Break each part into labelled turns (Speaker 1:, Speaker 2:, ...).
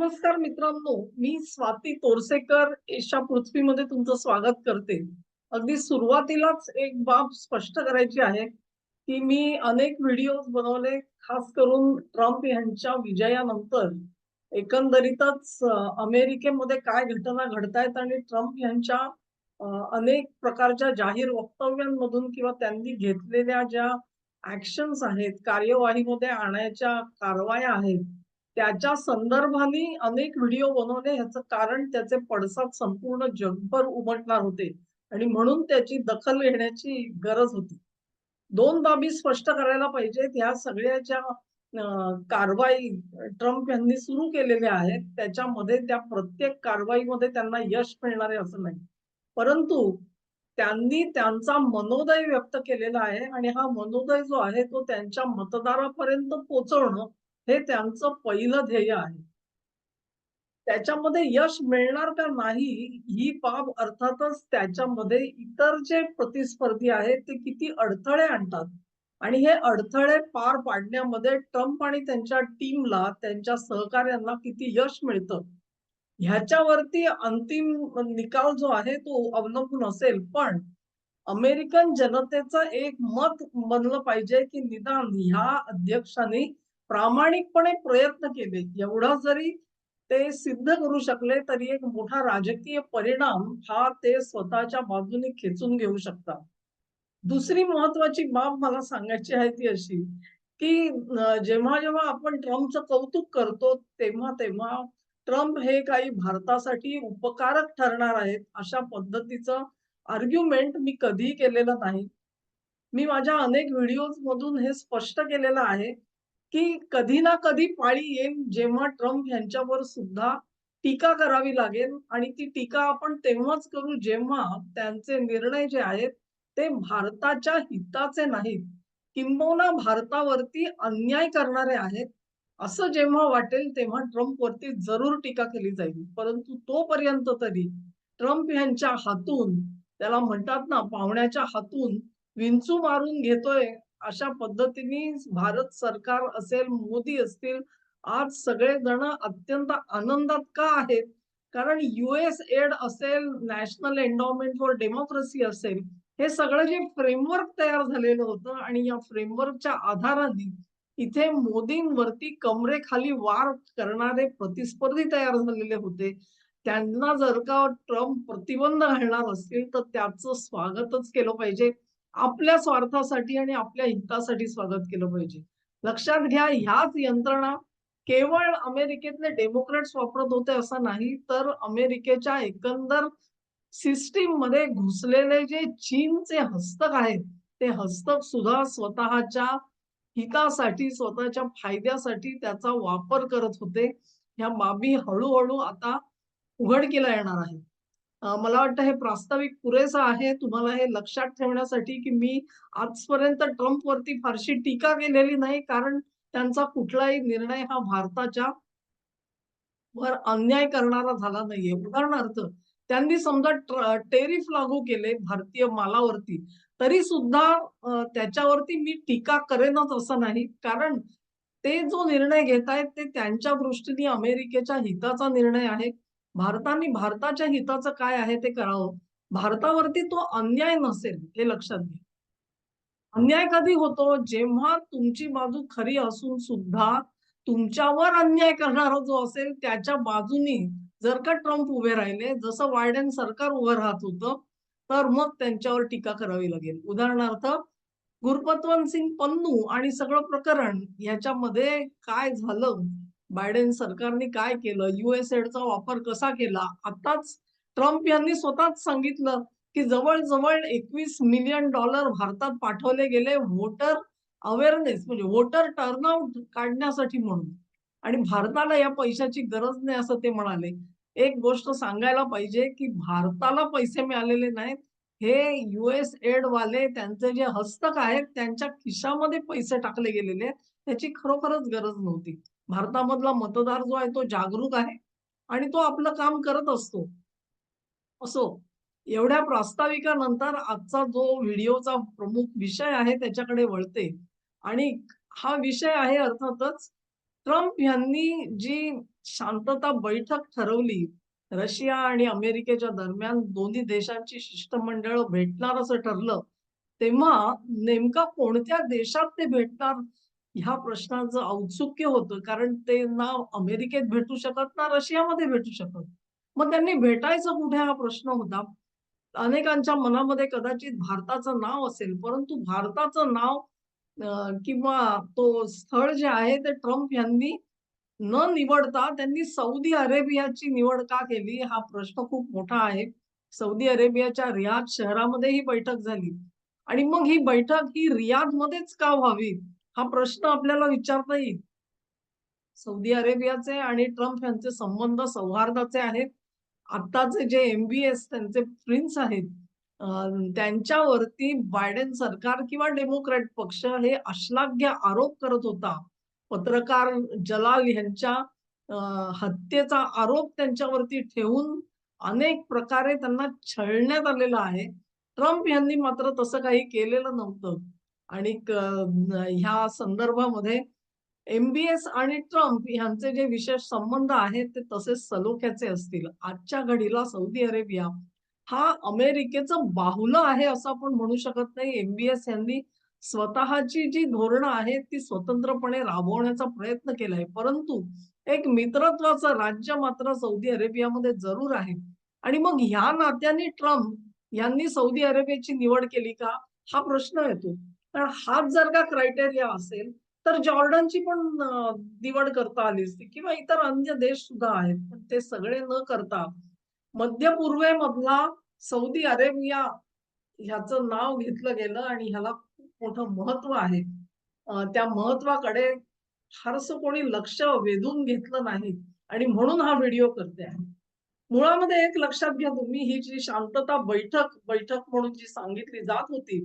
Speaker 1: नमस्कार मित्रांनो मी स्वाती तोरसेकर. एशा पृथ्वीमध्ये तुमचं स्वागत करते. अगदी सुरुवातीलाच एक बाब स्पष्ट करायची आहे की मी अनेक व्हिडिओ बनवले खास करून ट्रम्प यांच्या विजयानंतर. एकंदरीतच अमेरिकेमध्ये काय घटना घडतायत आणि ट्रम्प यांच्या अनेक प्रकारच्या जाहीर वक्तव्यांमधून किंवा त्यांनी घेतलेल्या ज्या ऍक्शन्स आहेत कार्यवाहीमध्ये आणायच्या कारवाया आहेत त्याच्या संदर्भाने अनेक व्हिडिओ बनवले ह्याचं कारण त्याचे पडसाद संपूर्ण जगभर उमटणार होते. आणि म्हणून त्याची दखल घेण्याची गरज होती. दोन बाबी स्पष्ट करायला पाहिजेत. ह्या सगळ्या ज्या कारवाई ट्रम्प यांनी सुरू केलेल्या आहेत. त्याच्यामध्ये त्या प्रत्येक कारवाईमध्ये त्यांना यश मिळणार आहे असं नाही. परंतु त्यांनी त्यांचा मनोदय व्यक्त केलेला आहे. आणि हा मनोदय जो आहे तो त्यांच्या मतदारापर्यंत पोहोचवणं हे त्यांचं पहिलं ध्येय आहे. त्याच्यामध्ये यश मिळणार का नाही ही बाब अर्थातच त्याच्यामध्ये इतर जे प्रतिस्पर्धी आहेत ते किती अडथळे आणतात. आणि हे अडथळे पार पाडण्यामध्ये ट्रम्प आणि त्यांच्या टीमला त्यांच्या सहकार्यांना किती यश मिळतं? ह्याच्यावरती अंतिम निकाल जो आहे तो अवलंबून असेल. पण अमेरिकन जनतेचं एक मत बनलं पाहिजे की निदान ह्या अध्यक्षांनी प्रामाणिकपणे प्रयत्न केले. एवढा जरी ते सिद्ध करू शकले तरी एक मोठा राजकीय परिणाम हा ते स्वतःच्या बाजूने खेचून घेऊ शकतात. दुसरी महत्वाची बाब मला सांगायची आहे ती अशी की जेव्हा जेव्हा आपण ट्रम्पचं कौतुक करतो तेव्हा तेव्हा ट्रम्प हे काही भारतासाठी उपकारक ठरणार आहेत अशा पद्धतीचं आर्ग्युमेंट मी कधीही केलेलं नाही. मी माझ्या अनेक व्हिडिओज मधून हे स्पष्ट केलेलं आहे की कधी ना कधी पाळी येईल जेव्हा ट्रम्प यांच्यावर सुद्धा टीका करावी लागेल आणि ती टीका आपण तेव्हाच करू जेव्हा त्यांचे निर्णय जे आहेत ते भारताच्या हिताचे नाहीत. किंबहुना भारतावरती अन्याय करणारे आहेत असं जेव्हा वाटेल तेव्हा ट्रम्प वरती जरूर टीका केली जाईल. परंतु तोपर्यंत तरी ट्रम्प यांच्या हातून त्याला म्हणतात ना पाहुण्याच्या हातून विंचू मारून घेतोय अशा पद्धतीने भारत सरकार असेल मोदी असतील आज सगळे जण अत्यंत आनंदात का आहेत? कारण युएस एड असेल नॅशनल एन्डॉमेंट फॉर डेमोक्रेसी असेल हे सगळं जे फ्रेमवर्क तयार झालेलं होतं आणि या फ्रेमवर्कच्या आधाराने इथे मोदींवरती कमरेखाली वार करणारे प्रतिस्पर्धी तयार झालेले होते. त्यांना जर का ट्रम्प प्रतिबंध घालणार असतील तर त्याचं स्वागतच केलं पाहिजे. आपल्या स्वार्थासाठी आणि आपल्या हितासाठी स्वागत केलं पाहिजे. लक्षात घ्या ह्याच यंत्रणा केवळ अमेरिकेतले डेमोक्रॅट्स वापरत होते असं नाही तर अमेरिकेच्या एकंदर सिस्टीममध्ये घुसलेले जे चीनचे हस्तक आहेत ते हस्तक सुद्धा स्वतःच्या हितासाठी स्वतःच्या फायद्यासाठी त्याचा वापर करत होते. ह्या बाबी हळूहळू आता उघडकीला येणार आहे मला वाटतं हे प्रास्ताविक पुरेसं आहे. तुम्हाला हे लक्षात ठेवण्यासाठी की मी आजपर्यंत ट्रम्प वरती फारशी टीका केलेली नाही कारण त्यांचा कुठलाही निर्णय हा भारताच्या वर अन्याय करणारा झाला नाहीये. उदाहरणार्थ त्यांनी समजा टेरिफ लागू केले भारतीय मालावरती तरी सुद्धा त्याच्यावरती मी टीका करेनच असं नाही. कारण ते जो निर्णय घेत आहेत ते त्यांच्या दृष्टीने अमेरिकेच्या हिताचा निर्णय आहे. भारताने भारताच्या हिताचं काय आहे ते करावं? भारतावरती तो अन्याय नसेल हे लक्षात घ्या. अन्याय कधी होतो? जेव्हा तुमची बाजू खरी असून सुद्धा तुमच्यावर अन्याय करणारा जो असेल त्याच्या बाजूनी जर का ट्रम्प उभे राहिले जसं बायडेन सरकार उभं राहत होतं तर मग त्यांच्यावर टीका करावी लागेल. उदाहरणार्थ गुरपतवंत सिंग पन्नू आणि सगळं प्रकरण याच्यामध्ये काय झालं? बायडेन सरकारने काय केलं? युएस एडचा वापर कसा केला? आताच ट्रम्प यांनी स्वतःच सांगितलं की जवळजवळ एकवीस मिलियन डॉलर भारतात पाठवले गेले वोटर अवेअरनेस म्हणजे वोटर टर्नआउट काढण्यासाठी म्हणून. आणि भारताला या पैशाची गरज नाही असं ते म्हणाले. एक गोष्ट सांगायला पाहिजे की भारताला पैसे मिळालेले नाहीत. हे युएस एड वाले त्यांचे जे हस्तक आहेत त्यांच्या खिशामध्ये पैसे टाकले गेलेले आहेत. त्याची खरोखरच गरज नव्हती. भारतामधला मतदार जो आहे तो जागरूक आहे आणि तो आपलं काम करत असतो. असो एवढ्या प्रास्ताविकानंतर आजचा जो व्हिडिओचा प्रमुख विषय आहे त्याच्याकडे वळते. आणि हा विषय आहे अर्थातच ट्रम्प यांनी जी शांतता बैठक ठरवली रशिया आणि अमेरिकेच्या दरम्यान दोन्ही देशांची शिष्टमंडळ भेटणार असं ठरलं तेव्हा नेमका कोणत्या देशात ते भेटणार ह्या प्रश्नाचं औत्सुक्य होतं कारण ते ना अमेरिकेत भेटू शकत ना रशियामध्ये भेटू शकत. मग त्यांनी भेटायचं कुठे हा प्रश्न होता? अनेकांच्या मनामध्ये कदाचित भारताचं नाव असेल परंतु भारताचं नाव किंवा तो स्थळ जे आहे ते ट्रम्प यांनी न निवडता त्यांनी सौदी अरेबियाची निवड का केली? हा प्रश्न खूप मोठा आहे. सौदी अरेबियाच्या रियाद शहरामध्ये ही बैठक झाली. आणि मग ही बैठक ही रियाद मध्येच का व्हावी? हा प्रश्न आपल्याला विचारता येईल. सौदी अरेबियाचे आणि ट्रम्प यांचे संबंध सौहार्दाचे आहेत. आत्ताचे जे एमबीएस त्यांचे प्रिन्स आहेत त्यांच्यावरती बायडेन सरकार किंवा डेमोक्रॅट पक्ष हे अश्लाघ्य आरोप करत होता. पत्रकार जलाल यांच्या हत्येचा आरोप त्यांच्यावरती ठेवून अनेक प्रकारे त्यांना छळण्यात आलेलं आहे. ट्रम्प यांनी मात्र तसं काही केलेलं नव्हतं. आणि ह्या संदर्भामध्ये एमबीएस आणि ट्रम्प यांचे जे विशेष संबंध आहेत ते तसेच सलोख्याचे असतील. आजच्या घडीला सौदी अरेबिया हा अमेरिकेचं बाहुलं आहे असं आपण म्हणू शकत नाही. एमबीएस यांनी स्वतःची जी धोरणं आहेत ती स्वतंत्रपणे राबवण्याचा प्रयत्न केलाय. परंतु एक मित्रत्वाचं राज्य मात्र सौदी अरेबियामध्ये जरूर आहे. आणि मग ह्या नात्याने ट्रम्प यांनी सौदी अरेबियाची निवड केली का? हा प्रश्न येतो. पण हाच जर का क्रायटेरिया असेल तर जॉर्डनची पण निवड करता आली असती किंवा इतर अन्य देश सुद्धा आहेत पण ते सगळे न करता मध्य पूर्वेमधला सौदी अरेबिया ह्याचं नाव घेतलं गेलं आणि ह्याला खूप मोठं महत्त्व आहे. त्या महत्वाकडे फारसं कोणी लक्ष वेधून घेतलं नाही आणि म्हणून हा व्हिडिओ करते आहे. मुळामध्ये एक लक्षात घ्या तुम्ही ही जी शांतता बैठक बैठक म्हणून जी सांगितली जात होती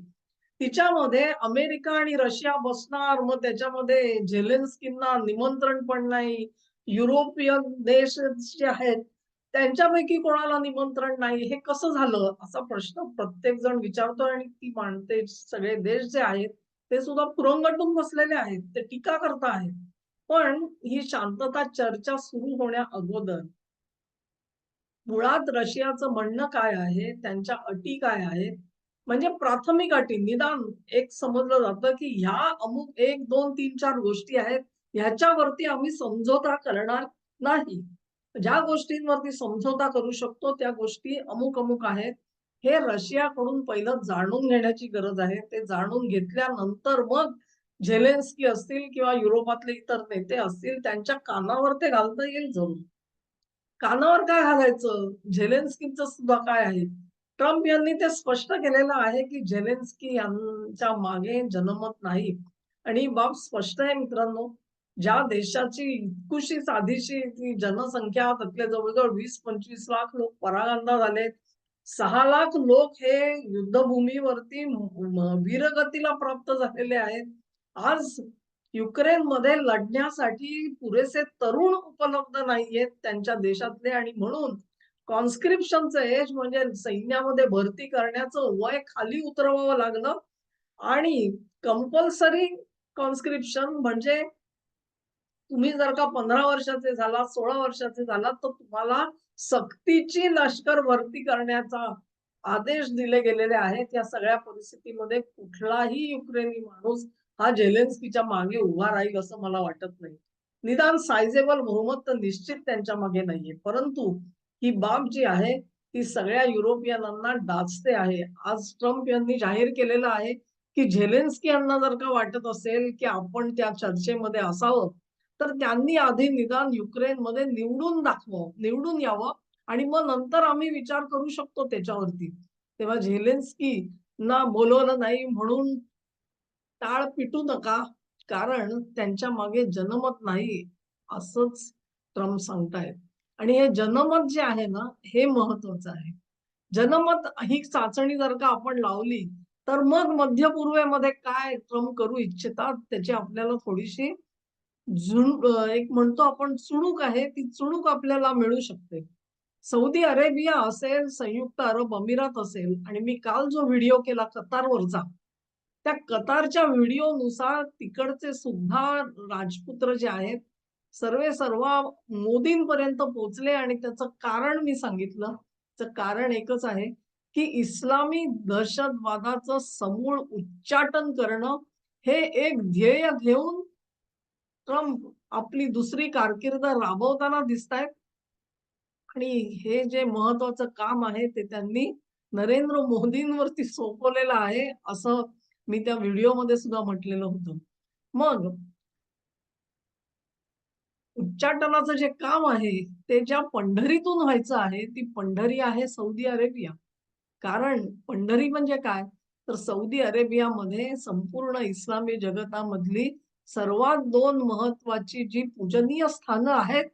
Speaker 1: तिच्यामध्ये अमेरिका आणि रशिया बसणार मग त्याच्यामध्ये झेलेन्स्कींना निमंत्रण पण नाही युरोपियन देश जे आहेत त्यांच्यापैकी कोणाला निमंत्रण नाही हे कसं झालं? असा प्रश्न प्रत्येक जण विचारतोय आणि ती मांडते सगळे देश जे आहेत ते सुद्धा पुरंगटून बसलेले आहेत ते टीका करता आहेत. पण ही शांतता चर्चा सुरू होण्या अगोदर मुळात रशियाचं म्हणणं काय आहे त्यांच्या अटी काय आहेत म्हणजे प्राथमिक अटी निदान एक समजलं जातं की ह्या अमुक एक दोन तीन चार गोष्टी आहेत ह्याच्यावरती आम्ही समझोता करणार नाही. ज्या गोष्टींवरती समझोता करू शकतो त्या गोष्टी अमुक अमुक आहेत. हे रशियाकडून पहिलं जाणून घेण्याची गरज आहे. ते जाणून घेतल्यानंतर मग झेलेन्स्की असतील किंवा युरोपातले इतर नेते असतील त्यांच्या कानावर ते घालता येईल जरूर. कानावर काय घालायचं? झेलेन्स्कीचं सुद्धा काय आहे? ट्रम्प यांनी ते स्पष्ट केलेलं आहे की जेलेन्स्की यांच्या मागे जनमत नाही. आणि ही बाब स्पष्ट आहे मित्रांनो. ज्या देशाची इतकुशी साधीशी ती जनसंख्या त्यातले जवळजवळ वीस पंचवीस लाख लोक परागंदा झालेत सहा लाख लोक हे युद्धभूमीवरती वीरगतीला प्राप्त झालेले आहेत. आज युक्रेनमध्ये लढण्यासाठी पुरेसे तरुण उपलब्ध नाहीयेत त्यांच्या देशातले आणि म्हणून कॉन्स्क्रिप्शनचं एज म्हणजे सैन्यामध्ये भरती करण्याचं वय खाली उतरवावं लागलं आणि कंपल्सरी कॉन्स्क्रिप्शन म्हणजे तुम्ही जर का पंधरा वर्षाचे झाला सोळा वर्षाचे झाला तर तुम्हाला सक्तीची लष्कर भरती करण्याचा आदेश दिले गेलेले आहेत. या सगळ्या परिस्थितीमध्ये कुठलाही युक्रेनी माणूस हा झेलेन्स्कीच्या मागे उभा राहील असं मला वाटत नाही. निदान सायझेबल बहुमत तर निश्चित त्यांच्या मागे नाहीये. परंतु ही बाब जी आहे ती सगळ्या युरोपियनांना डाचते आहे. आज ट्रम्प यांनी जाहीर केलेलं आहे की झेलेन्स्की यांना जर का वाटत असेल की आपण त्या चर्चेमध्ये असावं तर त्यांनी आधी निदान युक्रेनमध्ये निवडून दाखवावं निवडून यावं आणि मग नंतर आम्ही विचार करू शकतो त्याच्यावरती. तेव्हा झेलेन्स्की ना बोलवलं नाही म्हणून टाळ पिटू नका कारण त्यांच्या मागे जनमत नाही असंच ट्रम्प सांगतायत. आणि हे जनमत जे आहे ना हे महत्वाचं आहे. जनमत ही चाचणी जर का आपण लावली तर मग मध्य पूर्वेमध्ये काय ट्रम्प करू इच्छितात त्याची आपल्याला थोडीशी जुन एक म्हणतो आपण चुणूक आहे ती चुणूक आपल्याला मिळू शकते. सौदी अरेबिया असेल संयुक्त अरब अमिरात असेल आणि मी काल जो व्हिडिओ केला कतारवरचा त्या कतारच्या व्हिडिओनुसार तिकडचे सुद्धा राजपुत्र जे आहेत सर्वे सर्व मोदींपर्यंत पोहोचले आणि त्याचं कारण मी सांगितलं. त्याचं कारण एकच आहे की इस्लामी दहशतवादाचं समूळ उच्चाटन करणं हे एक ध्येय घेऊन ट्रम्प आपली दुसरी कारकीर्द राबवताना दिसतायत. आणि हे जे महत्वाचं काम आहे ते त्यांनी नरेंद्र मोदींवरती सोपवलेलं आहे असं मी त्या व्हिडिओमध्ये सुद्धा म्हटलेलं होतं. मग उच्चाटनाचं जे काम आहे ते ज्या पंढरीतून व्हायचं आहे ती पंढरी आहे सौदी अरेबिया. कारण पंढरी म्हणजे काय? तर सौदी अरेबियामध्ये संपूर्ण इस्लामी जगतामधली सर्वात दोन महत्वाची जी पूजनीय स्थानं आहेत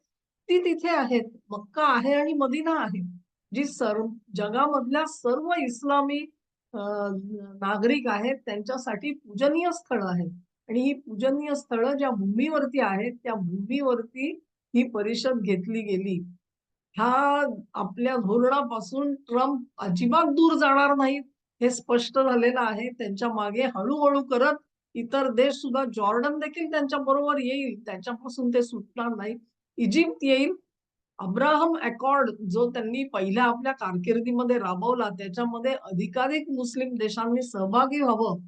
Speaker 1: ती तिथे आहेत. मक्का आहे आणि मदिना आहे. जी सर्व जगामधल्या सर्व इस्लामी नागरिक आहेत त्यांच्यासाठी पूजनीय स्थळ आहेत. आणि ही पूजनीय स्थळं ज्या भूमीवरती आहेत त्या भूमीवरती ही परिषद घेतली गेली. ह्या आपल्या धोरणापासून ट्रम्प अजिबात दूर जाणार नाहीत हे स्पष्ट झालेलं आहे. त्यांच्या मागे हळूहळू करत इतर देश सुद्धा जॉर्डन देखील त्यांच्या बरोबर येईल त्याच्यापासून ते सुटणार नाही इजिप्त येईल. अब्राहम अकॉर्ड जो त्यांनी पहिल्या आपल्या कारकिर्दीमध्ये राबवला त्याच्यामध्ये अधिकाधिक मुस्लिम देशांनी सहभागी व्हावं.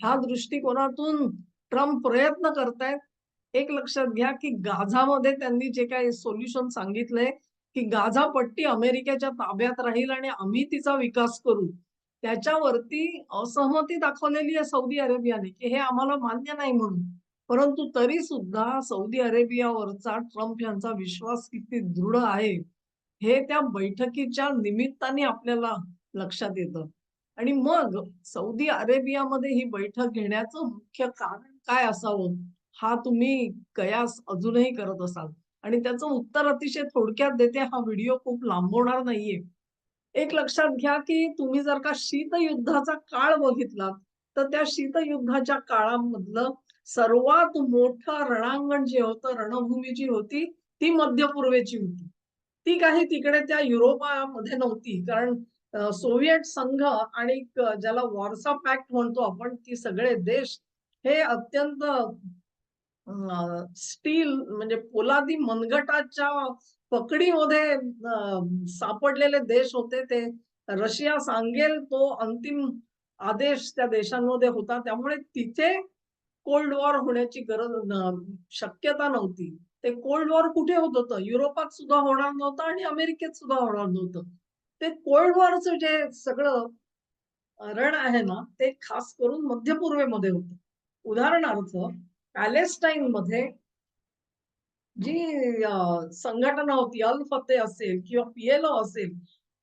Speaker 1: ह्या दृष्टिकोनातून ट्रम्प प्रयत्न करतायत एक लक्षात घ्या की गाझामध्ये त्यांनी जे काही सोल्युशन सांगितलंय की गाझा पट्टी अमेरिकेच्या ताब्यात राहील आणि आम्ही तिचा विकास करू. त्याच्यावरती असहमती दाखवलेली आहे सौदी अरेबियाने की हे आम्हाला मान्य नाही म्हणून. परंतु तरी सुद्धा सौदी अरेबियावरचा ट्रम्प यांचा विश्वास किती दृढ आहे हे त्या बैठकीच्या निमित्ताने आपल्याला लक्षात येतं. आणि मग सौदी अरेबियामध्ये ही बैठक घेण्याचं मुख्य कारण काय असावं? हा तुम्ही कयास अजूनही करत असाल. आणि त्याचं उत्तर अतिशय थोडक्यात देते हा व्हिडिओ खूप लांबवणार नाहीये. एक लक्षात घ्या की तुम्ही जर का शीतयुद्धाचा काळ बघितला तर त्या शीतयुद्धाच्या काळामधलं सर्वात मोठं रणांगण जे होतं रणभूमी जी होती ती मध्य पूर्वेची होती. ती काही तिकडे त्या युरोपामध्ये नव्हती कारण सोव्हिएट संघ आणि ज्याला वॉर्सा पॅक्ट म्हणतो आपण ती सगळे देश हे अत्यंत स्टील म्हणजे पोलादी मनगटाच्या पकडीमध्ये सापडलेले देश होते ते. रशिया सांगेल तो अंतिम आदेश त्या देशांमध्ये होता. त्यामुळे तिथे कोल्ड वॉर होण्याची गरज शक्यता नव्हती. ते कोल्ड वॉर कुठे होत होतं? युरोपात सुद्धा होणार नव्हतं आणि अमेरिकेत सुद्धा होणार नव्हतं. ते कोल्ड वॉरचं जे सगळं रण आहे ना ते खास करून मध्य पूर्वेमध्ये होत. उदाहरणार्थ पॅलेस्टाईन मध्ये जी संघटना होती अल फते असेल किंवा पीएलओ असेल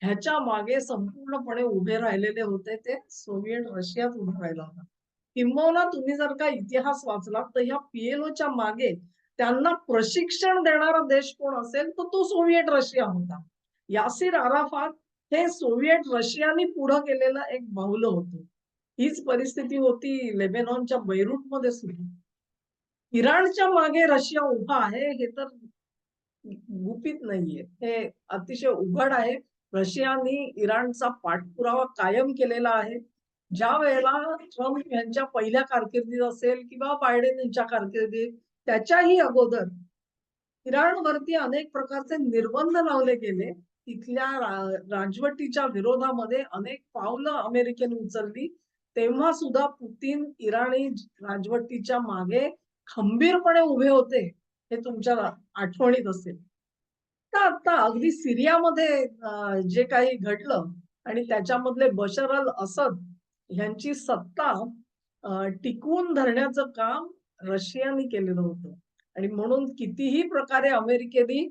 Speaker 1: ह्याच्या मागे संपूर्णपणे उभे राहिलेले होते ते सोव्हिएट रशियात उभे राहिला होता. किंबहुना तुम्ही जर का इतिहास वाचला तर ह्या पीएलओच्या मागे त्यांना प्रशिक्षण देणारा देश कोण असेल तर तो सोव्हिएट रशिया होता. यासिर अराफात हे सोव्हिएट रशियाने पुढं केलेलं एक बाहुलं होतं. हीच परिस्थिती होती लेबेनॉनच्या बैरूटमध्ये सुद्धा. इराणच्या मागे रशिया उभा आहे हे तर गुपित नाहीये. हे अतिशय उघड आहे. रशियाने इराणचा पाठपुरावा कायम केलेला आहे. ज्या वेळेला ट्रम्प यांच्या पहिल्या कारकिर्दीत असेल किंवा बायडेन यांच्या कारकिर्दीत त्याच्याही अगोदर इराणवरती अनेक प्रकारचे निर्बंध लावले गेले. तिथल्या राजवटीच्या विरोधामध्ये अनेक पावलं अमेरिकेने उचलली. तेव्हा सुद्धा पुतीन इराणी राजवटीच्या मागे खंबीरपणे उभे होते हे तुमच्या आठवणीत असेल. तर आता अगदी सिरियामध्ये जे काही घडलं आणि त्याच्यामधले बशर अल असद यांची सत्ता टिकवून धरण्याचं काम रशियाने केलेलं होतं. आणि म्हणून कितीही प्रकारे अमेरिकेने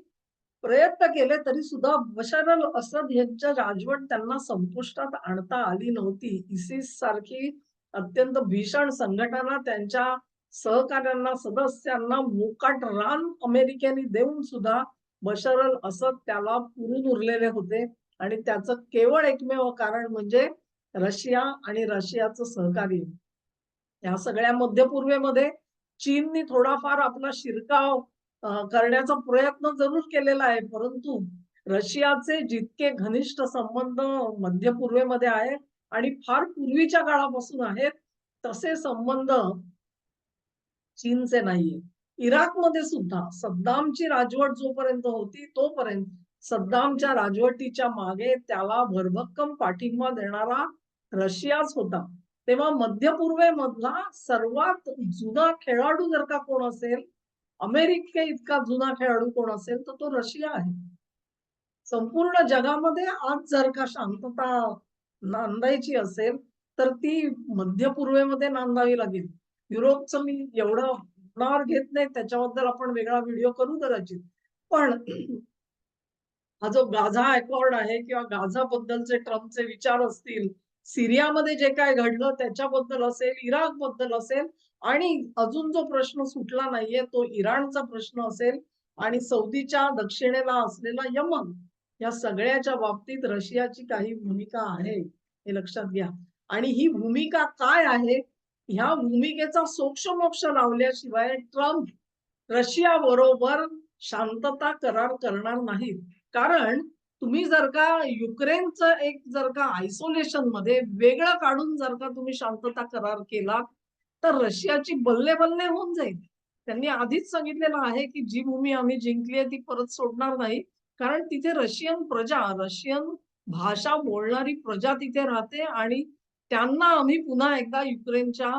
Speaker 1: प्रयत्न केले तरी सुद्धा बशर अल असद यांच्या राजवट त्यांना संपुष्टात आणता आली नव्हती. इसिस सारखी अत्यंत भीषण संघटना त्यांच्या सहकार्यांना सदस्यांना मोकाट रान अमेरिकेने देऊन सुद्धा बशर अल असद त्याला पुरून उरलेले होते. आणि त्याचं केवळ एकमेव कारण म्हणजे रशिया आणि रशियाचं सहकार्य. या सगळ्या मध्य पूर्वेमध्ये चीननी थोडाफार आपला शिरकाव करण्याचा प्रयत्न जरूर केलेला आहे. परंतु रशियाचे जितके घनिष्ठ संबंध मध्य पूर्वेमध्ये आहेत आणि फार पूर्वीच्या काळापासून आहेत तसे संबंध चीनचे नाहीये. इराकमध्ये सुद्धा सद्दामची राजवट जोपर्यंत होती तोपर्यंत सद्दामच्या राजवटीच्या मागे त्याला भरभक्कम पाठिंबा देणारा रशियाच होता. तेव्हा मध्य पूर्वेमधला सर्वात जुना खेळाडू जर का कोण असेल अमेरिके इतका जुना खेळाडू कोण असेल तर तो रशिया आहे. संपूर्ण जगामध्ये आज जर का शांतता नांदायची असेल तर ती मध्य पूर्वेमध्ये नांदावी लागेल. युरोपचं मी एवढं मनावर घेत नाही त्याच्याबद्दल आपण वेगळा व्हिडिओ करू कदाचित. पण हा जो गाझा अकॉर्ड आहे किंवा गाझा बद्दलचे ट्रम्पचे विचार असतील सिरियामध्ये जे काय घडलं त्याच्याबद्दल असेल इराकबद्दल असेल आणि अजून जो प्रश्न सुटला नाहीये तो इराणचा प्रश्न असेल आणि सौदीच्या दक्षिणेला असलेला यमन या सगळ्याच्या बाबतीत रशियाची काही भूमिका आहे हे लक्षात घ्या. आणि ही भूमिका काय आहे? ह्या भूमिकेचा सोक्षमोक्ष लावल्याशिवाय ट्रम्प रशिया बरोबर शांतता करार करणार नाहीत. कारण तुम्ही जर का युक्रेनचं एक जर का आयसोलेशनमध्ये वेगळं काढून जर का तुम्ही शांतता करार केला तर रशियाची बल्ले बल्ले होऊन जाईल. त्यांनी आधीच सांगितलेलं आहे की जी भूमी आम्ही जिंकली आहे ती परत सोडणार नाही. कारण तिथे रशियन प्रजा रशियन भाषा बोलणारी प्रजा तिथे राहते आणि त्यांना आम्ही पुन्हा एकदा युक्रेनच्या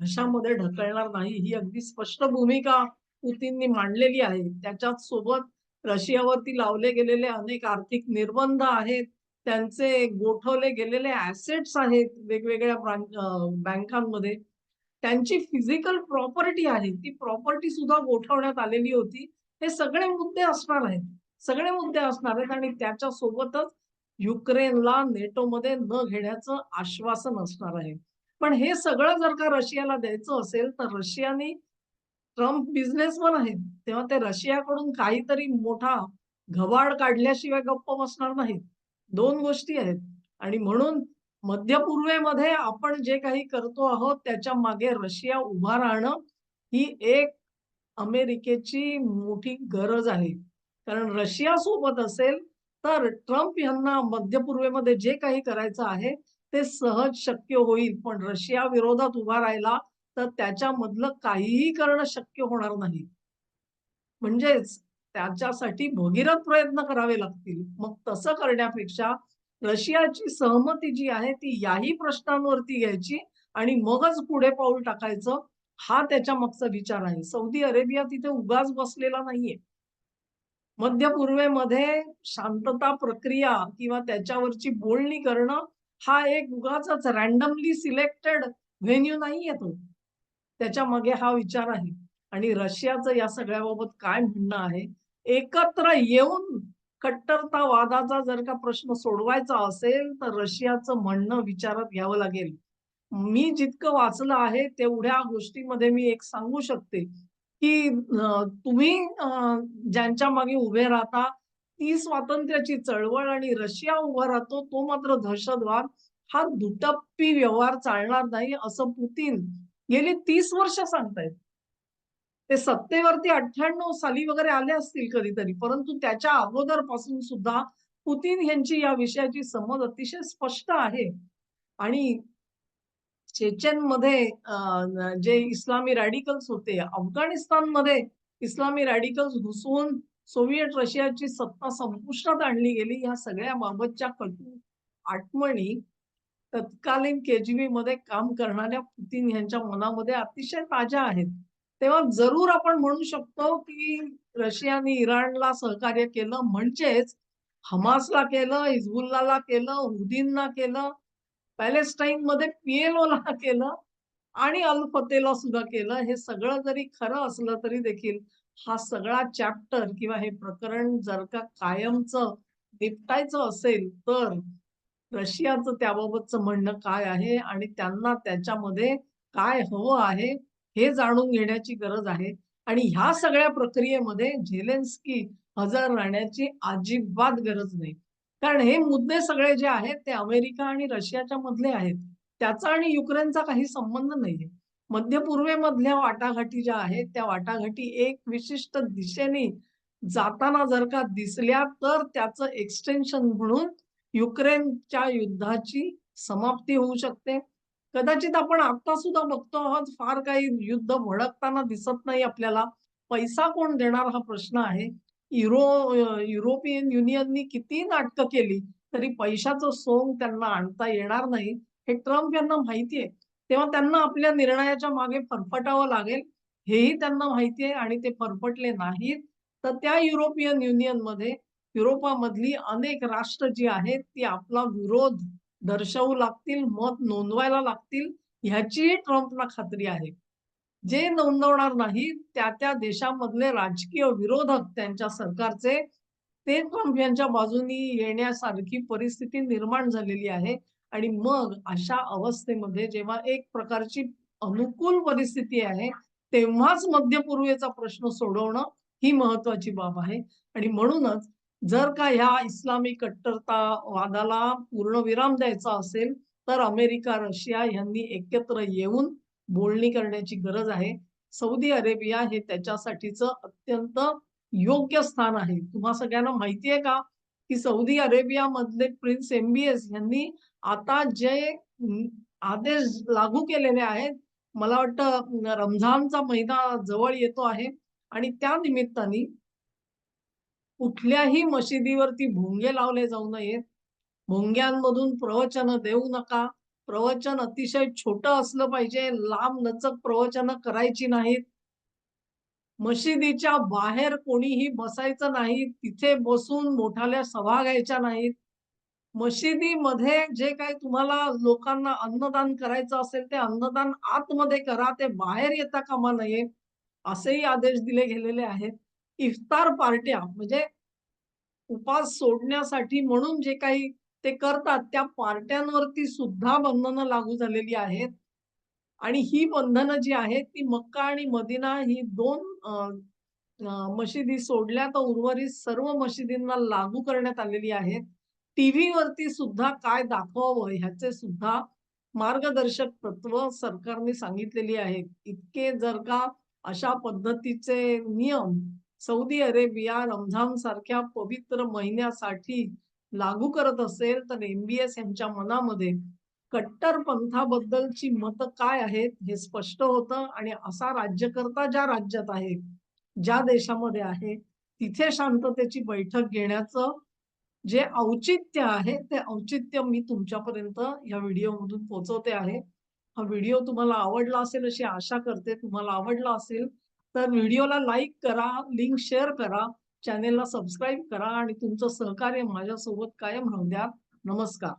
Speaker 1: भाषामध्ये ढकलणार नाही. ही अगदी स्पष्ट भूमिका पुतीननी मांडलेली आहे. त्याच्याच सोबत रशियावरती लावले गेलेले अनेक आर्थिक निर्बंध आहेत. त्यांचे गोठवले गेलेले ऍसेट्स आहेत वेगवेगळ्या बँकांमध्ये त्यांची फिजिकल प्रॉपर्टी आहे ती प्रॉपर्टी सुद्धा गोठवण्यात आलेली होती. हे सगळे मुद्दे असणार आहेत. सगळे मुद्दे असणार आहेत आणि त्याच्या सोबतच युक्रेनला नेटोमध्ये न घेण्याचं आश्वासन असणार आहे. पण हे सगळं जर का रशियाला द्यायचं असेल तर रशियाने ट्रम्प बिझनेसमन आहेत. तेव्हा ते रशियाकडून काहीतरी मोठा घवाड काढल्याशिवाय गप्प बसणार नाहीत. दोन गोष्टी आहेत. आणि म्हणून मध्य पूर्वेमध्ये आपण जे काही करतो आहोत त्याच्यामागे रशिया उभा राहणं ही एक अमेरिकेची मोठी गरज आहे. कारण रशिया सोबत असेल तर ट्रम्प यांना मध्य पूर्वेमध्ये जे काही करायचं आहे ते सहज शक्य होईल. पण रशिया विरोधात उभा राहिला तर त्याच्यामधलं काहीही करणं शक्य होणार नाही. म्हणजेच त्याच्यासाठी भगीरथ प्रयत्न करावे लागतील. मग तसं करण्यापेक्षा रशियाची सहमती जी आहे ती याही प्रश्नांवरती घ्यायची आणि मगच पुढे पाऊल टाकायचं हा त्याच्या मागचा विचार आहे. सौदी अरेबिया तिथे उगाच बसलेला नाहीये. मध्य पूर्वेमध्ये शांतता प्रक्रिया किंवा त्याच्यावरची बोलणी करणं हा एक उगाच रॅन्डमली सिलेक्टेड व्हेन्यू नाहीये तो. त्याच्यामागे हा विचार आहे. आणि रशियाचं या सगळ्याबाबत काय म्हणणं आहे? एकत्र येऊन कट्टरतावादाचा जर का प्रश्न सोडवायचा असेल तर रशियाचं म्हणणं विचारात घ्यावं लागेल. मी जितकं वाचलं आहे तेवढ्या गोष्टीमध्ये मी एक सांगू शकते की तुम्ही ज्यांच्या मागे उभे राहता ती स्वातंत्र्याची चळवळ आणि रशिया उभा राहतो तो मात्र दहशतवाद हा दुटप्पी व्यवहार चालणार नाही असं पुतीन गेली तीस वर्ष सांगतायत. ते सत्तेवरती अठ्ठ्याण्णव साली वगैरे आले असतील कधीतरी. परंतु त्याच्या अगोदरपासून सुद्धा पुतीन यांची या विषयाची समज अतिशय स्पष्ट आहे. आणि चेचेनमध्ये जे इस्लामी रॅडिकल्स होते अफगाणिस्तानमध्ये इस्लामी रॅडिकल्स घुसवून सोव्हिएट रशियाची सत्ता संपुष्टात आणली गेली या सगळ्या बाबतच्या कटू आठवणी तत्कालीन केजीबी मध्ये काम करणाऱ्या पुतीन यांच्या मनामध्ये अतिशय ताज्या आहेत. तेव्हा जरूर आपण म्हणू शकतो की रशियाने इराणला सहकार्य केलं. म्हणजेच हमासला केलं हिजबुल्लाला केलं हुदीनना केलं पॅलेस्टाईन मध्ये पीएलओला केलं आणि अल फतेला सुद्धा केलं. हे सगळं जरी खरं असलं तरी देखील हा सगळा चॅप्टर किंवा हे प्रकरण जर का कायमचं निपटायचं असेल तर रशियाचं त्याबाबतचं म्हणणं काय आहे आणि त्यांना त्याच्यामध्ये काय हवं आहे हे जाणून घेण्याची गरज आहे. आणि ह्या सगळ्या प्रक्रियेमध्ये झेलेन्स्की हजर राहण्याची अजिबात गरज नाही. कारण हे मुद्दे सगळे जे आहेत ते अमेरिका आणि रशियाच्या मधले आहेत. त्याचा आणि युक्रेनचा काही संबंध नाहीये. मध्य पूर्वेमधल्या वाटाघाटी ज्या आहेत त्या वाटाघाटी एक विशिष्ट दिशेने जाताना जर का दिसल्या तर त्याचं एक्सटेन्शन म्हणून युक्रेनच्या युद्धाची समाप्ती होऊ शकते. कदाचित आपण आता सुद्धा बघतो आहोत फार काही युद्ध भडकताना दिसत नाही आपल्याला. पैसा कोण देणार हा प्रश्न आहे. युरो युरोपियन युनियननी किती नाटकं केली तरी पैशाचं सोंग त्यांना आणता येणार नाही हे ट्रम्प यांना माहिती आहे. तेव्हा त्यांना आपल्या निर्णयाच्या मागे फरफटावं लागेल हेही त्यांना माहिती आहे आणि ते फरफटले नाहीत. तर त्या युरोपियन युनियनमध्ये युरोपामधली अनेक राष्ट्र जी आहेत ती आपला विरोध दर्शवू लागतील मत नोंदवायला लागतील ह्याचीही ट्रम्पना खात्री आहे. जे नोंदवणार नाही त्या त्या देशामधले राजकीय विरोधक त्यांच्या सरकारचे ते ट्रम्प यांच्या बाजूनी येण्यासारखी परिस्थिती निर्माण झालेली आहे. आणि मग अशा अवस्थेमध्ये जेव्हा एक प्रकारची अनुकूल परिस्थिती आहे तेव्हाच मध्य पूर्वेचा प्रश्न सोडवणं ही महत्वाची बाब आहे. आणि म्हणूनच जर का ह्या इस्लामी कट्टरतावादाला पूर्णविराम द्यायचा असेल तर अमेरिका रशिया यांनी एकत्र येऊन बोलणी करण्याची गरज आहे. सौदी अरेबिया हे त्याच्यासाठीचं अत्यंत योग्य स्थान आहे. तुम्हा सगळ्यांना माहिती आहे का? की सौदी अरेबिया मधले प्रिन्स एमबीएस यांनी आता जे आदेश लागू केलेले आहेत मला वाटतं रमझानचा महिना जवळ येतो आहे. आणि त्या निमित्ताने कुठल्याही मशिदीवरती भोंगे लावले जाऊ नयेत. भोंग्यांमधून प्रवचन देऊ नका. प्रवचन अतिशय छोटं असलं पाहिजे. लांब लचक प्रवचन करायची नाहीत. मशिदीच्या बाहेर कोणीही बसायचं नाही. तिथे बसून मोठाल्या सभा घ्यायच्या नाहीत. मशिदीमध्ये जे काही तुम्हाला लोकांना अन्नदान करायचं असेल ते अन्नदान आतमध्ये करा. ते बाहेर येता कामा नये. असेही आदेश दिले गेलेले आहेत. इफ्तार पार्ट्या म्हणजे उपास सोडण्यासाठी म्हणून जे काही ते करतात त्या पार्ट्यांवरती सुद्धा बंधनं लागू झालेली आहेत. आणि ही बंधनं जी आहेत ती मक्का आणि मदिना ही दोन मशिदी सोडल्या तर उर्वरित सर्व मशिदींना लागू करण्यात आलेली आहेत. टीव्ही वरती सुद्धा काय दाखवावं ह्याचे सुद्धा मार्गदर्शक तत्व सरकारने सांगितलेली आहेत. इतके जर का अशा पद्धतीचे नियम सौदी अरेबिया रमझान सारख्या पवित्र महिन्यासाठी लागू करत असेल तर एमबीएस यांच्या मनामध्ये कट्टर पंथाबद्दलची मतं काय आहेत हे स्पष्ट होतं. आणि असा राज्यकर्ता ज्या राज्यात आहे ज्या देशामध्ये आहे तिथे शांततेची बैठक घेण्याचं जे औचित्य आहे ते औचित्य मी तुमच्यापर्यंत या व्हिडिओमधून पोहोचवते आहे. हा व्हिडिओ तुम्हाला आवडला असेल अशी आशा करते. तुम्हाला आवडला असेल तर व्हिडिओला लाईक करा लिंक शेअर करा चॅनेलला सबस्क्राईब करा आणि तुमचं सहकार्य माझ्यासोबत कायम राहू द्या. नमस्कार.